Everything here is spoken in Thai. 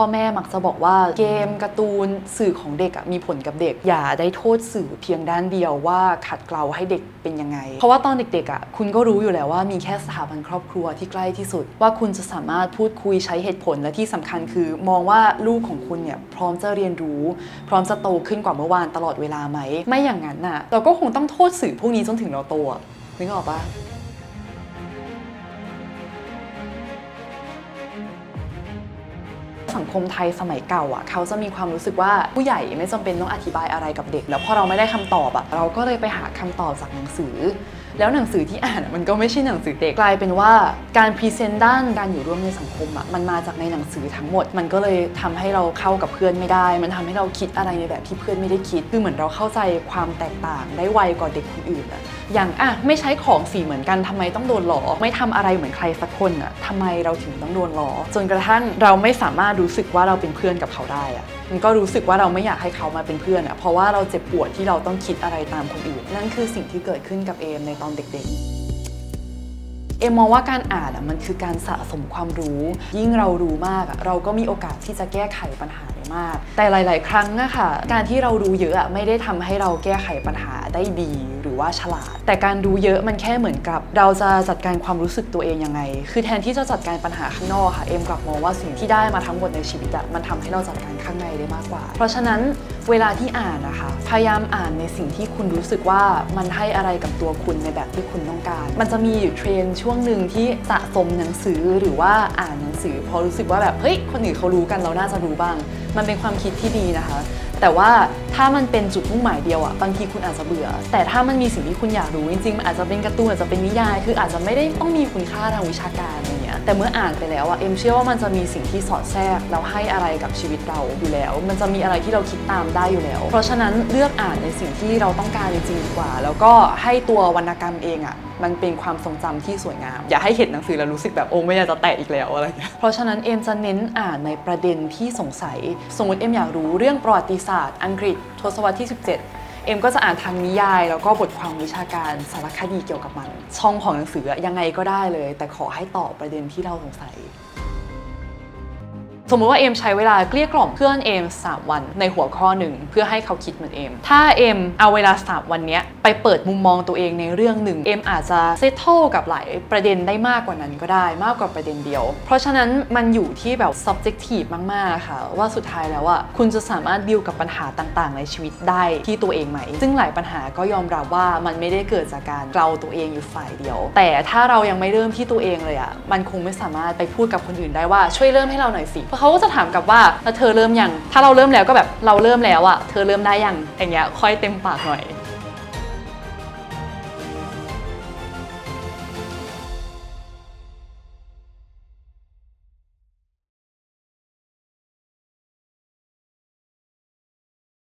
พ่อแม่มักจะบอกว่าเกมการ์ตูนสื่อของเด็กอะมีผลกับเด็ก อย่าได้โทษสื่อเพียงด้านเดียวว่าขัดเกลาให้เด็กเป็นยังไง เพราะว่าตอนเด็กๆอะคุณก็รู้อยู่แล้วว่ามีแค่สถาบันครอบครัวที่ใกล้ที่สุด ว่าคุณจะสามารถพูดคุยใช้เหตุผลและที่สำคัญคือ มองว่าลูกของคุณเนี่ยพร้อมจะเรียนรู้ พร้อมจะโตขึ้นกว่าเมื่อวานตลอดเวลาไหม ไม่อย่างนั้นน่ะเราก็คงต้องโทษสื่อพวกนี้จนถึงเราโตนึกออกปะ สังคมไทยสมัยเก่าอะเขาจะมีความรู้สึกว่าผู้ใหญ่ไม่จำเป็นต้องอธิบายอะไรกับเด็ก แล้วพอเราไม่ได้คำตอบอะเราก็เลยไปหาคำตอบจากหนังสือ แล้วหนังสือที่อ่านมันก็ไม่ใช่หนังสือเด็กกลายเป็นว่าการพรีเซนต์ด้านการอยู่ร่วมในสังคมอะมันมาจากในหนังสือทั้งหมด มันก็เลยทำให้เราเข้ากับเพื่อนไม่ได้ มันทำให้เราคิดอะไรในแบบที่เพื่อนไม่ได้คิดคือเหมือนเราเข้าใจความแตกต่างได้ไวกว่าเด็กคนอื่นอะอย่างอะไม่ใช้ของสีเหมือนกันทำไมต้องโดนหลอกไม่ทำอะไรเหมือนใครสักคนอะทำไมเราถึงต้องโดนหลอกจนกระทั่งเราไม่สามารถรู้สึกว่าเราเป็นเพื่อนกับเขาได้อะมันก็รู้สึกว่าเราไม่อยากให้เขามาเป็นเพื่อนอะเพราะว่าเราเจ็บปวดที่เราต้องคิดอะไรตามคนอื่น นั่นคือสิ่งที่เกิดขึ้นกับเอมในตอนเด็กๆเอมมองว่าการอ่านอะมันคือการสะสมความรู้ ยิ่งเรารู้มากอะเราก็มีโอกาสที่จะแก้ไขปัญหา มาก แต่หลาย ๆ ครั้งอะค่ะ การที่เรารู้เยอะไม่ได้ทำให้เราแก้ไขปัญหาได้ดีหรือว่าฉลาด แต่การรู้เยอะมันแค่เหมือนกับ เราจะจัดการความรู้สึกตัวเองยังไง คือแทนที่จะจัดการปัญหาข้างนอกค่ะเอ็มกลับมองว่าสิ่งที่ได้มาทั้งหมดในชีวิตอะมันทำให้เราจัดการข้างในได้มากกว่า เพราะฉะนั้นเวลาที่อ่านนะคะ พยายามอ่านในสิ่งที่คุณรู้สึกว่ามันให้อะไรกับตัวคุณในแบบที่คุณต้องการ มันจะมีอยู่เทรนช่วงหนึ่งที่สะสมหนังสือหรือว่าอ่านหนังสือเพอรู้สึกว่าแบบเฮ้ยคนอื่นเขารู้กันเราน่าจะรู้บ้าง มันเป็นความคิดที่ดีนะคะ แต่ว่าถ้ามันเป็นจุดมุ่งหมายเดียวอะบางทีคุณอาจจะเบื่อ แต่ถ้ามันมีสิ่งที่คุณอยากรู้จริงๆมันอาจจะเป็นการ์ตูนอาจจะเป็นนิยาย คืออาจจะไม่ได้ต้องมีคุณค่าทางวิชาการอะไรเงี้ยแต่เมื่ออ่านไปแล้วอะเอ็มเชื่อว่ามันจะมีสิ่งที่สอดแทรกแล้วให้อะไรกับชีวิตเราอยู่แล้ว มันจะมีอะไรที่เราคิดตามได้อยู่แล้ว เพราะฉะนั้นเลือกอ่านในสิ่งที่เราต้องการจริงๆดีกว่า แล้วก็ให้ตัววรรณกรรมเองอะ มันเป็นความทรงจำที่สวยงาม อย่าให้เห็นหนังสือแล้วรู้สึกแบบโอ้ไม่อยากจะแตะอีกแล้วอะไรเงี้ยเพราะฉะนั้นเอ็มจะเน้นอ่านในประเด็นที่สงสัย สมมติเอ็มอยากรู้เรื่องประวัติศาสตร์ อังกฤษทศวรรษที่ 17เอ็มก็จะอ่านทางนิยาย แล้วก็บทความวิชาการสารคดีเกี่ยวกับมัน ช่องของหนังสือยังไงก็ได้เลย แต่ขอให้ตอบประเด็นที่เราสงสัย สมมุติว่าเอมใช้เวลาเกลี้ยกล่อมเพื่อนเอม3วันในหัวข้อหนึ่งเพื่อให้เขาคิดเหมือนเอม ถ้าเอมเอาเวลา3วันนี้ไปเปิดมุมมองตัวเองในเรื่องหนึ่งเอมอาจจะเซตเทิลกับหลายประเด็นได้มากกว่านั้นก็ได้มากกว่าประเด็นเดียว เพราะฉะนั้นมันอยู่ที่แบบ subjective มากๆค่ะ ว่าสุดท้ายแล้วอะคุณจะสามารถดีลกับปัญหาต่างๆ ในชีวิตได้ที่ตัวเองไหม ซึ่งหลายปัญหาก็ยอมรับว่ามันไม่ได้เกิดจากการเราตัวเองอยู่ฝ่ายเดียว แต่ถ้าเรายังไม่เริ่มที่ตัวเองเลยอะมันคงไม่สามารถไปพูดกับคนอื่นได้ว่าช่วยเริ่มให้เราหน่อยสิเพราะเขาก็จะถามกลับว่าแล้วเธอเริ่มยังถ้าเราเริ่มแล้วก็แบบเราเริ่มแล้วอะเธอเริ่มได้ยังอย่างเงี้ยค่อยเต็มปากหน่อย